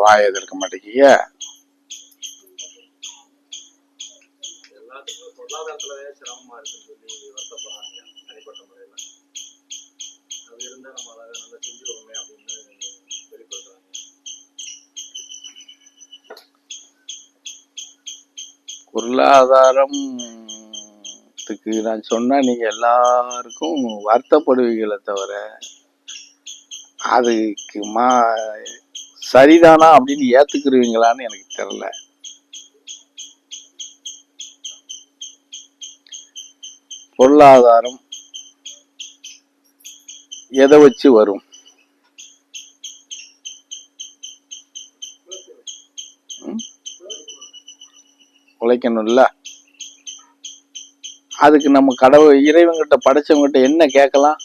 வாய எதிர்க்க மாட்டேங்கிய வெளிப்படுத்துறாங்க. பொருளாதாரம்த்துக்கு நான் சொன்னா நீங்க எல்லாருக்கும் வருத்தப்படுவீங்களே தவிர அதுக்கு மா சரிதானா அப்படின்னு ஏத்துக்கிருவீங்களான்னு எனக்கு தெரியல. பொருளாதாரம் எதை வச்சு வரும்? உழைக்கணும்ல? அதுக்கு நம்ம கடவுள் இறைவங்கிட்ட படைச்சவங்கிட்ட என்ன கேட்கலாம்?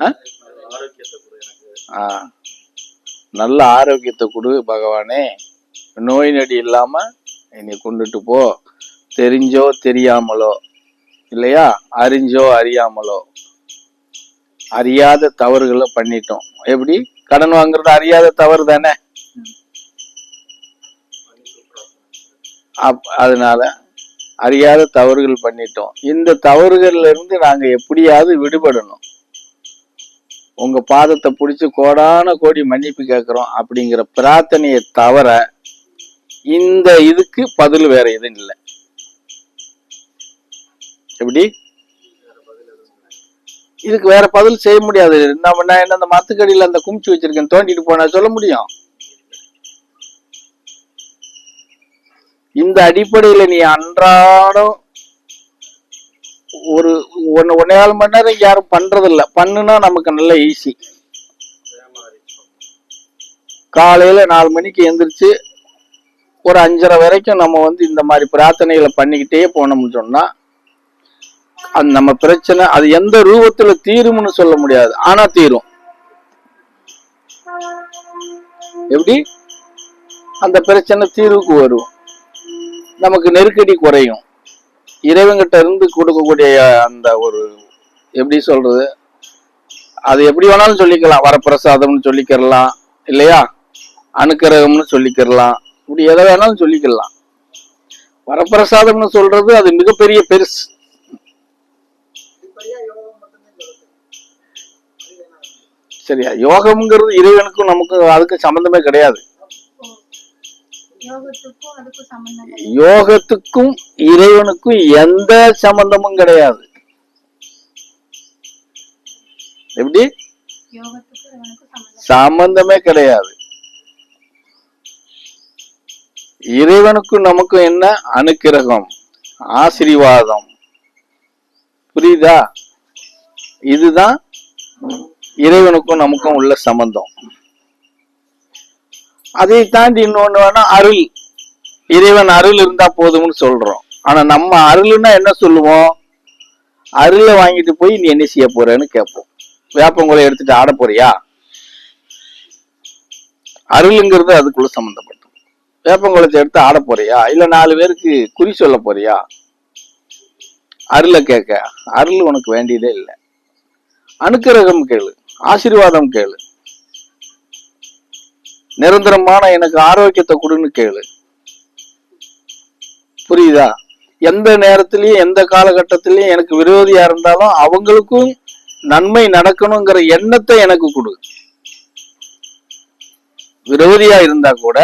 ஆ? ஆ, நல்ல ஆரோக்கியத்தை கொடு பகவானே. நோய் நடி இல்லாம என்னை கொண்டுட்டு போ. தெரிஞ்சோ தெரியாமலோ இல்லையா? அறிஞ்சோ அறியாமலோ. அறியாத தவறுகளை பண்ணிட்டோம். எப்படி? கடன் வாங்குறது அறியாத தவறு தானே? அப் அதனால அறியாத தவறுகள் பண்ணிட்டோம். இந்த தவறுகள்ல இருந்து நாங்க எப்படியாவது விடுபடணும். உங்க பாதத்தை பிடிச்சி கோடான கோடி மன்னிப்பு கேட்கிறோம் அப்படிங்கிற பிரார்த்தனையை தவிர இந்த இதுக்கு பதில் வேற எதுவும் இல்லை. எப்படி? இதுக்கு வேற பதில் செய்ய முடியாது. நம்ம நான் என்ன அந்த மத்துக்கடியில் அந்த குமிச்சு வச்சிருக்கேன் தோண்டிட்டு போனா சொல்ல முடியும்? இந்த அடிப்படையில நீ அன்றாடம் ஒரு ஒன்னு ஒன்னே கால் மணி நேரம் யாரும் பண்ணுறதில்ல பண்ணுனா நமக்கு நல்ல ஈஸி காலையில் காலையில நாலு மணிக்கு எந்திரிச்சு ஒரு அஞ்சரை வரைக்கும் நம்ம வந்து இந்த மாதிரி பிரார்த்தனைகளை பண்ணிக்கிட்டே போனோம்னு சொன்னா அது நம்ம பிரச்சனை அது எந்த ரூபத்துல தீரும்னு சொல்ல முடியாது. ஆனா தீரும். எப்படி? அந்த பிரச்சனை தீர்வுக்கு வரும். நமக்கு நெருக்கடி குறையும். இறைவன்கிட்ட இருந்து கொடுக்கக்கூடிய அந்த ஒரு எப்படி சொல்றது? அது எப்படி வேணாலும் சொல்லிக்கலாம். வரப்பிரசாதம்னு சொல்லிக்கிறலாம். இல்லையா? அனுக்கிரகம்னு சொல்லிக்கிறலாம். இப்படி எதை வேணாலும் சொல்லிக்கலாம். வரப்பிரசாதம்னு சொல்றது அது மிகப்பெரிய பெருசு. சரியா? யோகம்ங்கிறது இறைவனுக்கும் நமக்கும் அதுக்கு சம்பந்தமே கிடையாது. யோகத்துக்கும் இறைவனுக்கும் எந்த சம்பந்தமும் கிடையாது. எப்படி? சம்பந்தமே கிடையாது. இறைவனுக்கும் நமக்கும் என்ன? அனுக்கிரகம் ஆசீர்வாதம். புரியுதா? இதுதான் இறைவனுக்கும் நமக்கும் உள்ள சம்பந்தம். அதை தாண்டி இன்னொன்னு வேணா அருள். இறைவன் அருள் இருந்தா போதும்னு சொல்றோம். ஆனா நம்ம அருள்னா என்ன சொல்லுவோம்? அருளை வாங்கிட்டு போய் நீ என்ன செய்ய போறேன்னு கேட்போம். வேப்பங்குலை எடுத்துட்டு ஆட போறியா? அருளுங்கிறது அதுக்குள்ள சம்பந்தப்பட்டது. வேப்பங்குளத்தை எடுத்து ஆட போறியா? இல்ல நாலு பேருக்கு குறி சொல்ல போறியா? அருளை கேட்க. அருள் உனக்கு வேண்டியதே இல்லை. அனுக்கிரகம் கேளு. ஆசீர்வாதம் கேளு. நிரந்தரமான எனக்கு ஆரோக்கியத்தை கொடுன்னு கேளு. புரியுதா? எந்த நேரத்திலையும் எந்த காலகட்டத்திலையும் எனக்கு விரோதியா இருந்தாலும் அவங்களுக்கும் நன்மை நடக்கணுங்கிற எண்ணத்தை எனக்கு கொடு. விரோதியா இருந்தா கூட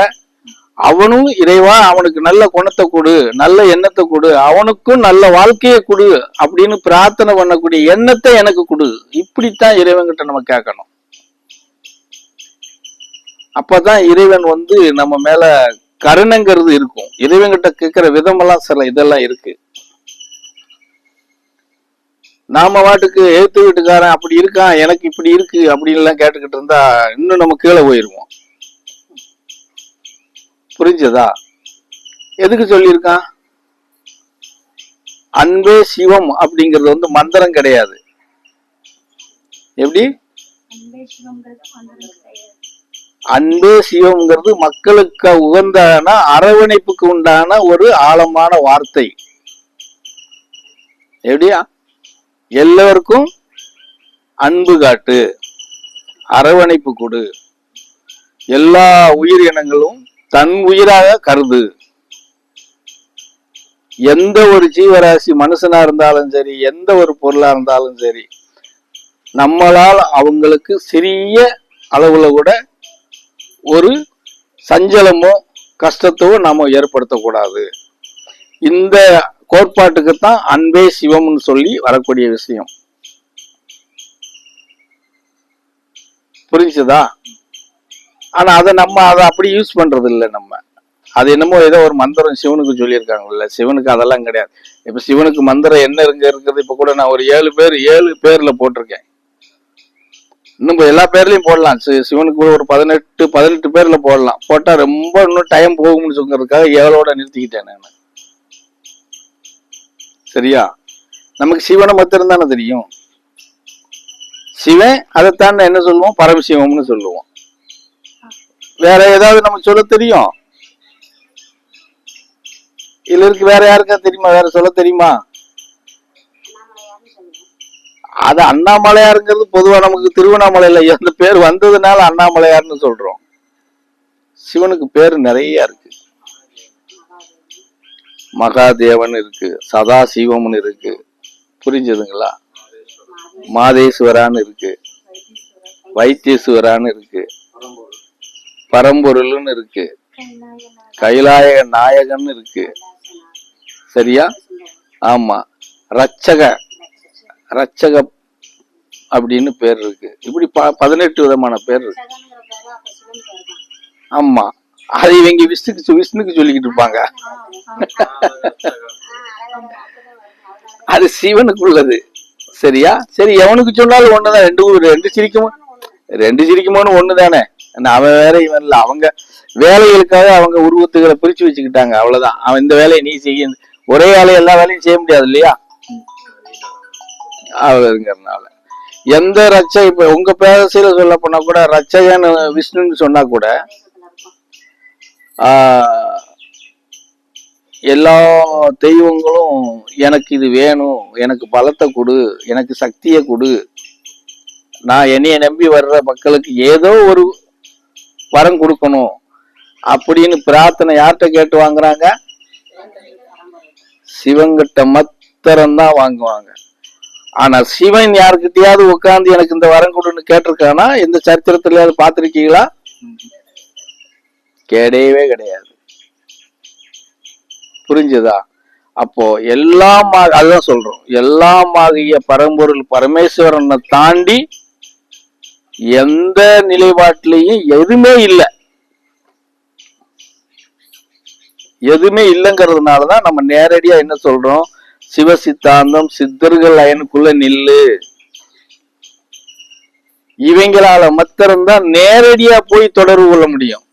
அவனும் இறைவா அவனுக்கு நல்ல குணத்தை கொடு நல்ல எண்ணத்தை கொடு அவனுக்கும் நல்ல வாழ்க்கையை கொடு அப்படின்னு பிரார்த்தனை பண்ணக்கூடிய எண்ணத்தை எனக்கு கொடு. இப்படித்தான் இறைவன்கிட்ட நம்ம கேட்கணும். அப்பதான் இறைவன் வந்து நம்ம மேல கருணைங்கிறது இருக்கும். இறைவன்கிட்ட கேட்கிற விதமெல்லாம் சில இதெல்லாம் இருக்கு. நாம வாட்டுக்கு எழுத்து வீட்டுக்காரன் அப்படி இருக்கான் எனக்கு இப்படி இருக்கு அப்படின்னு எல்லாம் கேட்டுக்கிட்டு இருந்தா இன்னும் நம்ம கீழே போயிருவோம். புரிஞ்சதா? எதுக்கு சொல்லியிருக்கான்? அன்பே சிவம் அப்படிங்கிறது வந்து மந்திரம் கிடையாது. எப்படி? அன்பே சிவங்கிறது சிவம்ங்கிறது மக்களுக்கு உகந்தான அரவணைப்புக்கு உண்டான ஒரு ஆழமான வார்த்தை. எப்படியா? எல்லோருக்கும் அன்பு காட்டு அரவணைப்பு கொடு. எல்லா உயிரினங்களும் தன் உயிராக கருது. எந்த ஒரு ஜீவராசி மனுஷனா இருந்தாலும் சரி எந்த ஒரு பொருளா இருந்தாலும் சரி நம்மளால் அவங்களுக்கு சிறிய அளவுல கூட ஒரு சஞ்சலமோ கஷ்டத்தோ நாம ஏற்படுத்தக்கூடாது. இந்த கோட்பாட்டுக்கு தான் அன்பே சிவம்னு சொல்லி வரக்கூடிய விஷயம். புரிஞ்சுதா? ஆனா அதை நம்ம அதை அப்படி யூஸ் பண்ணுறது இல்லை நம்ம. அது என்னமோ ஏதோ ஒரு மந்திரம் சிவனுக்கு சொல்லியிருக்காங்கல்ல. சிவனுக்கு அதெல்லாம் கிடையாது. இப்போ சிவனுக்கு மந்திரம் என்ன இங்க இருக்குது? இப்ப கூட நான் ஒரு ஏழு பேர் ஏழு பேர்ல போட்டிருக்கேன். இன்னும் எல்லா பேர்லயும் போடலாம். சி- சிவனுக்கு ஒரு பதினெட்டு பதினெட்டு பேர்ல போடலாம். போட்டா ரொம்ப இன்னும் டைம் போகும்னு சொல்றதுக்காக ஏழோட நிறுத்திக்கிட்டேன் நான். சரியா? நமக்கு சிவனை மாத்திரம் தானே தெரியும். சிவன் அதைத்தான் என்ன சொல்லுவோம்? பரமசிவம்னு சொல்லுவோம். வேற ஏதாவது நமக்கு சொல்ல தெரியும்? இதுல இருக்கு வேற யாருக்கா தெரியுமா? வேற சொல்ல தெரியுமா? அது அண்ணாமலையாருங்கிறது பொதுவாக நமக்கு திருவண்ணாமலையில எந்த பேர் வந்ததுனால அண்ணாமலையார்னு சொல்கிறோம் சிவனுக்கு பேர் நிறைய இருக்கு. மகாதேவன் இருக்கு சதாசிவம்னு இருக்கு. புரிஞ்சதுங்களா? மாதேஸ்வரான்னு இருக்கு. வைத்தீஸ்வரான்னு இருக்கு. பரம்பொருள்னு இருக்கு. கைலாய நாயகன் இருக்கு. சரியா? ஆமா. ரச்சக ரச்சக அப்படின்னு பேர் இருக்கு. இப்படி ப பதினெட்டு விதமான பேர் இருக்கு. ஆமா. அது இவங்க விஷ்ணுக்கு விஷ்ணுக்கு சொல்லிக்கிட்டு இருப்பாங்க. அது சிவனுக்குள்ளது. சரியா? சரி எவனுக்கு சொன்னாலும் ஒண்ணுதான். ரெண்டு ரெண்டு சிரிக்குமோ. ரெண்டு சிரிக்குமோன்னு ஒண்ணுதானே? நான் அவன் வேற இவன் இல்ல. அவங்க வேலைகளுக்காக அவங்க உருவத்துகளை பிரிச்சு வச்சுக்கிட்டாங்க. அவ்வளவுதான். அவன் இந்த வேலையை நீ செய்ய ஒரே வேலையை எல்லா வேலையும் செய்ய முடியாது இல்லையா? ஆகுதுங்கிறதுனால எந்த ரச்சை இப்ப உங்க பேரசையில சொல்ல போனா கூட ரச்சகன் விஷ்ணுன்னு சொன்னா கூட எல்லா தெய்வங்களும் எனக்கு இது வேணும் எனக்கு பலத்தை கொடு எனக்கு சக்தியை கொடு. நான் என்னைய நம்பி வர்ற மக்களுக்கு ஏதோ ஒரு வரம் கொடுக்கணும் அப்படின்னு பிரார்த்தனை யார்கிட்ட கேட்டு வாங்குறாங்க? சிவங்கிட்ட மத்திரம்தான் வாங்குவாங்க. ஆனா சிவன் யாருக்கிட்டயாவது உட்காந்து எனக்கு இந்த வரம் கொடுன்னு கேட்டிருக்கானா? இந்த சரித்திரத்திலயாவது பார்த்திருக்கீங்களா? கிடையவே கிடையாது. புரிஞ்சுதா? அப்போ எல்லாம் அதுதான் சொல்றோம். எல்லாமாகிய பரம்பொருள் பரமேஸ்வரனை தாண்டி எந்த நிலைப்பாட்டிலையும் எதுவுமே இல்லை. எதுவுமே இல்லைங்கிறதுனாலதான் நம்ம நேரடியா என்ன சொல்றோம்? சிவ சித்தாந்தம் சித்தர்கள் அயனுக்குள்ள நில்லு. இவங்களால மாத்திரம்தான் நேரடியா போய் தொடர்பு கொள்ள முடியும்.